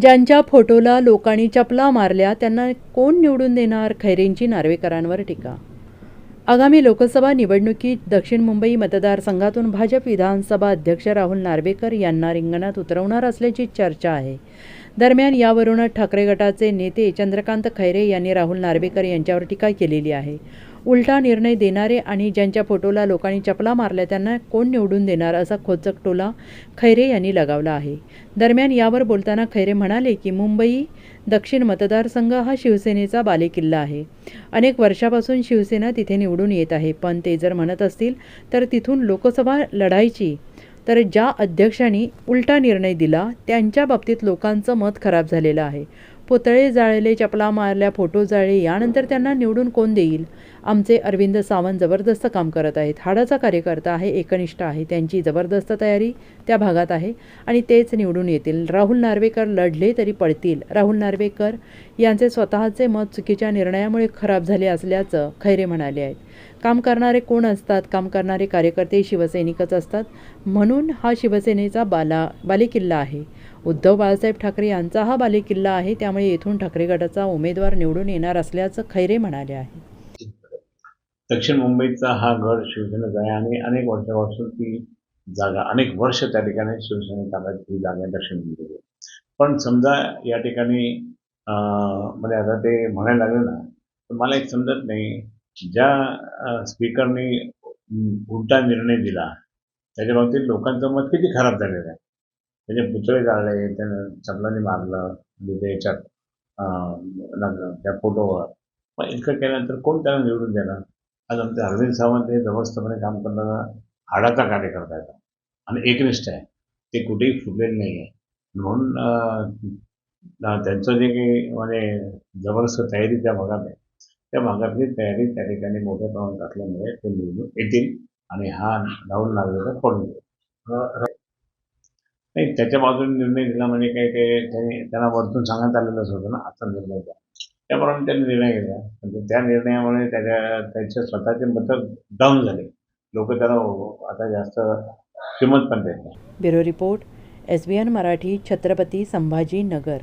ज्यांच्या फोटोला लोकांनी चपला मारल्या त्यांना कोण निवडून देणार? खैरेंची नार्वेकरांवर टीका. आगामी लोकसभा निवडणुकीत दक्षिण मुंबई मतदारसंघातून भाजप विधानसभा अध्यक्ष राहुल नार्वेकर यांना रिंगणात उतरवणार असल्याची चर्चा आहे. दरम्यान यावरून ठाकरे गटाचे नेते चंद्रकांत खैरे यांनी राहुल नार्वेकर यांच्यावर टीका केलेली आहे. उलटा निर्णय देणारे आणि ज्यांच्या फोटोला लोकांनी चपला मारल्या त्यांना कोण निवडून देणार असा खोचक टोला खैरे यांनी लगावला आहे. दरम्यान यावर बोलताना खैरे म्हणाले की मुंबई दक्षिण मतदारसंघ हा शिवसेनेचा बालेकिल्ला आहे. अनेक वर्षापासून शिवसेना तिथे निवडून येत आहे. पण ते जर म्हणत असतील तर तिथून लोकसभा लढायची तर ज्या अध्यक्षांनी उलटा निर्णय दिला त्यांच्या बाबतीत लोकांचं मत खराब झालेलं आहे. पुतळे जाळले चपला मारल्या फोटो जाळले यानंतर त्यांना निवडून कोण देईल? आमचे अरविंद सावंत जबरदस्त काम करत आहेत. हाडाचा कार्यकर्ता आहे एकनिष्ठ आहे. त्यांची जबरदस्त तयारी त्या भागात आहे आणि तेच निवडून येतील. राहुल नार्वेकर लढले तरी पडतील राहुल नार्वेकर यांचे स्वतःचे मत चुकीच्या निर्णयामुळे खराब झाले असल्याचं खैरे म्हणाले आहेत. काम करणारे कोण असतात? काम करणारे कार्यकर्ते शिवसैनिकच असतात. म्हणून हा शिवसेनेचा बाला बालेकिल्ला आहे. उद्धव बाळासाहेब ठाकरे यांचा हा बालेकिल्ला आहे त्यामुळे येथून ठाकरे गटाचा उमेदवार निवडून येणार असल्याचं खैरे म्हणाले आहे. दक्षिण मुंबईचा हा गड शिवसेनेचा आहे आणि अनेक वर्षापासून ती जागा अनेक वर्ष त्या ठिकाणी शिवसेने ताब्यात ही जागा दक्षिण मुंबई पण समजा या ठिकाणी म्हणजे आता ते म्हणायला लागले ना तर मला एक समजत नाही ज्या स्पीकरने उलटा निर्णय दिला त्याच्या बाबतीत लोकांचं मत किती खराब झालेलं आहे? त्याचे पुतळे जाळले त्यानं चपलाने मारलं म्हणजे याच्यात लागलं त्या फोटोवर. मग इतकं केल्यानंतर कोण त्याला निवडून देणार? आज आमचे अरविंद सावंत हे जबरदस्तपणे काम करणारा हाडाचा कार्यकर्ता आहे आणि एकनिष्ठ आहे. ते कुठेही फुटलेले नाही आहे म्हणून त्यांचं जे काही म्हणजे जबरदस्त तयारी त्या भागात आहे. त्या भागातली तयारी त्या ठिकाणी मोठ्या प्रमाणात असल्यामुळे ते निवडून येतील आणि हा राहुल नागरिक पडून जाईल. नाही त्याच्या बाजूने निर्णय दिला म्हणजे काही काही त्यांनी त्यांना वरतून सांगण्यात आलेलंच होतं ना आता निर्णय द्या त्याप्रमाणे त्यांनी निर्णय घेतला. म्हणजे त्या निर्णयामुळे त्याच्या त्याचे स्वतःचे मत डाऊन झाले. लोक त्याला आता जास्त किंमत पण देत नाही bureau report S B N Marathi Chhatrapati Sambhajinagar.